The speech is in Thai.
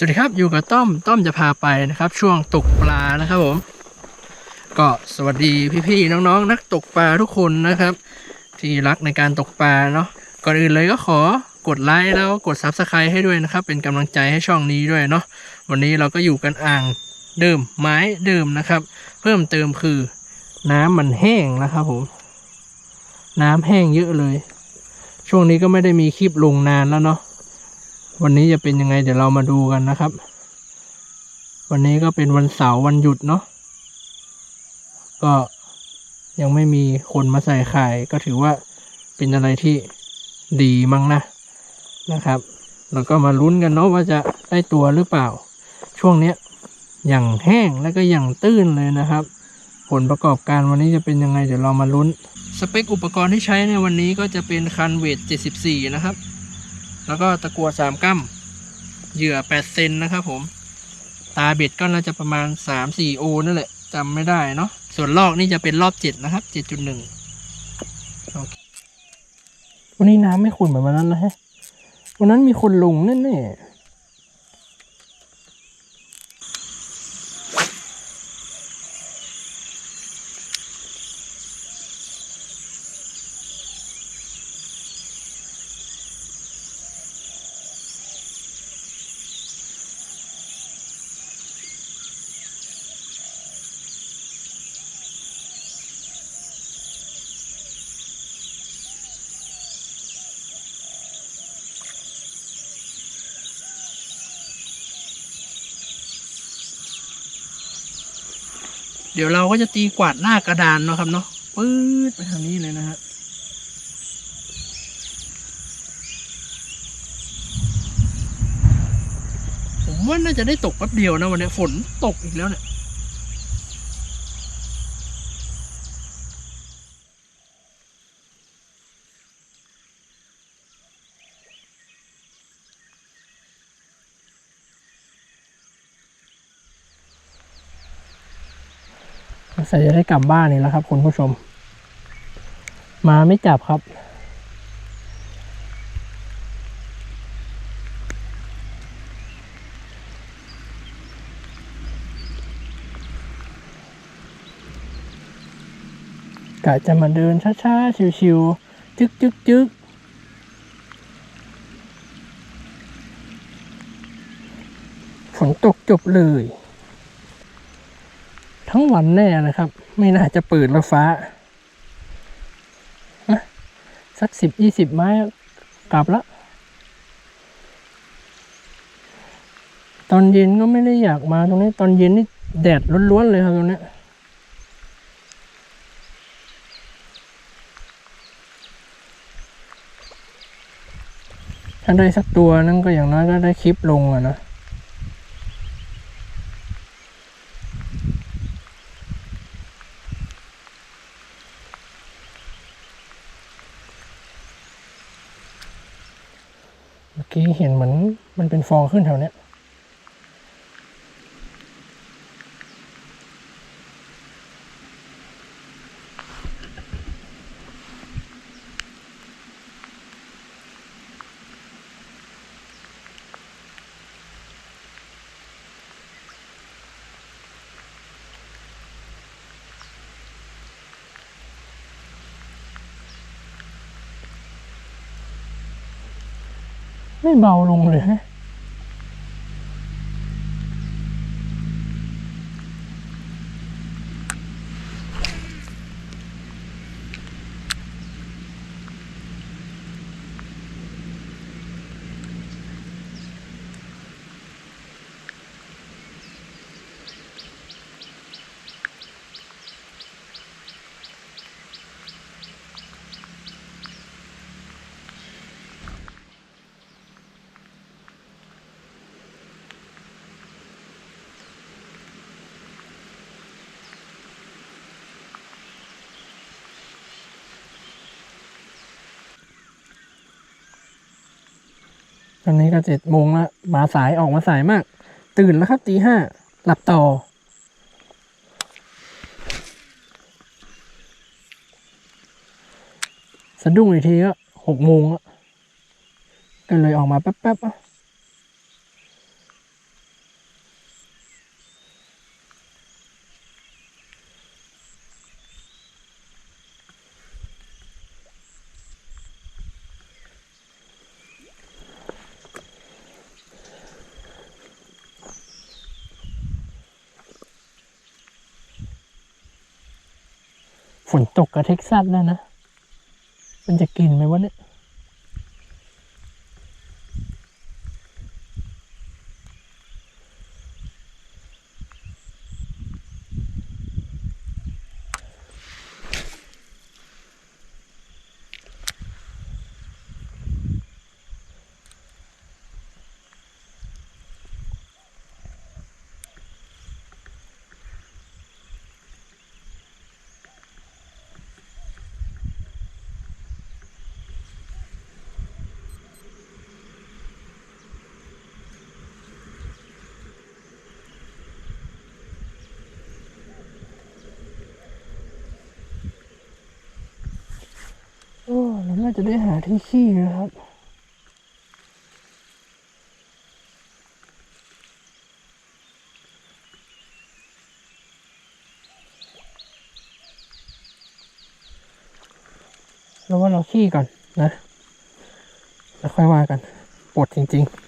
สวัสดีครับอยู่กับต้อมต้อมจะพาไปนะครับ ช่วงตกปลานะครับผม ก็สวัสดีพี่ๆน้องๆ นักตกปลาทุกคนนะครับ ที่รักในการตกปลาเนาะก่อนอื่นเลยก็ขอกดไลค์แล้วกด Subscribe ให้ด้วยนะครับ เป็นกำลังใจให้ช่องนี้ด้วยเนาะวันนี้เราก็อยู่กันอ่างเดิมไม้เดิมนะครับ เพิ่มเติมคือ น้ำมันแห้งนะครับผมน้ำแห้งเยอะเลย ช่วงนี้ก็ไม่ได้มีคลิปลงนานแล้วเนาะ วันนี้จะเป็นยังไงเดี๋ยวเรามาดูกันนะครับ วันนี้ก็เป็นวันเสาร์วันหยุดเนาะก็ยังไม่มีคนมาใส่ไข่ก็ถือว่าเป็นอะไรที่ดีมั้งนะนะครับแล้วก็มาลุ้นกันเนาะว่าจะได้ตัวหรือเปล่า ช่วงเนี้ยอย่างแห้งแล้วก็อย่างตื้นเลยนะครับ ผลประกอบการวันนี้จะเป็นยังไงเดี๋ยวเรามาลุ้น สเปคอุปกรณ์ที่ใช้ในวันนี้ก็จะเป็นคันเวท 74 นะครับ แล้วก็ตะกัวสามกัมเหยื่อ8เซนนะครับผม ตาเบ็ดก็น่าจะประมาณ3-4โอนั่นแหละจำไม่ได้เนาะส่วนลอกนี่จะเป็นรอบ7นะครับ7.1โอเควันนี้น้ำไม่ขุ่นเหมือนวันนั้นนะฮะวันนั้นมีคนลงแน่ๆ เดี๋ยวเราก็จะตีกวาดหน้ากระดานเนาะครับเนาะปื๊ดไปทางนี้เลยนะฮะผมว่าน่าจะได้ตกแป๊บเดียวนะวันนี้ฝนตกอีกแล้วเนี่ย ใส่จะได้กลับบ้านนี่แล้วครับ คุณผู้ชม มาไม่จับครับ กะจะมาเดินช้าๆ ชิวๆ จึกจึกจึกฝนตกจบเลย ทั้งวันแน่นะครับ ไม่น่าจะเปิดแล้วฟ้าอะสักสิบยี่สิบไม้กลับละตอนเย็นก็ไม่ได้อยากมาตรงนี้ ตอนเย็นนี่แดดล้วนๆเลยครับตรงนี้ถ้าได้สักตัวนั่นก็อย่างน้อยก็ได้คลิปลงอะนะ กี้เห็นเหมือนมันเป็นฟองขึ้นแถวเนี้ย ไม่เบาลงเลยนะ อนนี้ก็เจ็ดโมงแล้วมาสายออกมาสายมาก ตื่นแล้วครับตีห้าหลับต่อ สะดุ้งอีกทีก็หกโมงก็เลยออกมาแป๊บๆ ฝนตกกับเท็กซัสแล้วนะ มันจะกินไหมวะเนี่ย น่าจะได้หาที่ขี้นะครับแล้วว่าเราขี้ก่อนนะ แล้วค่อยว่ากัน ปวดจริง ๆ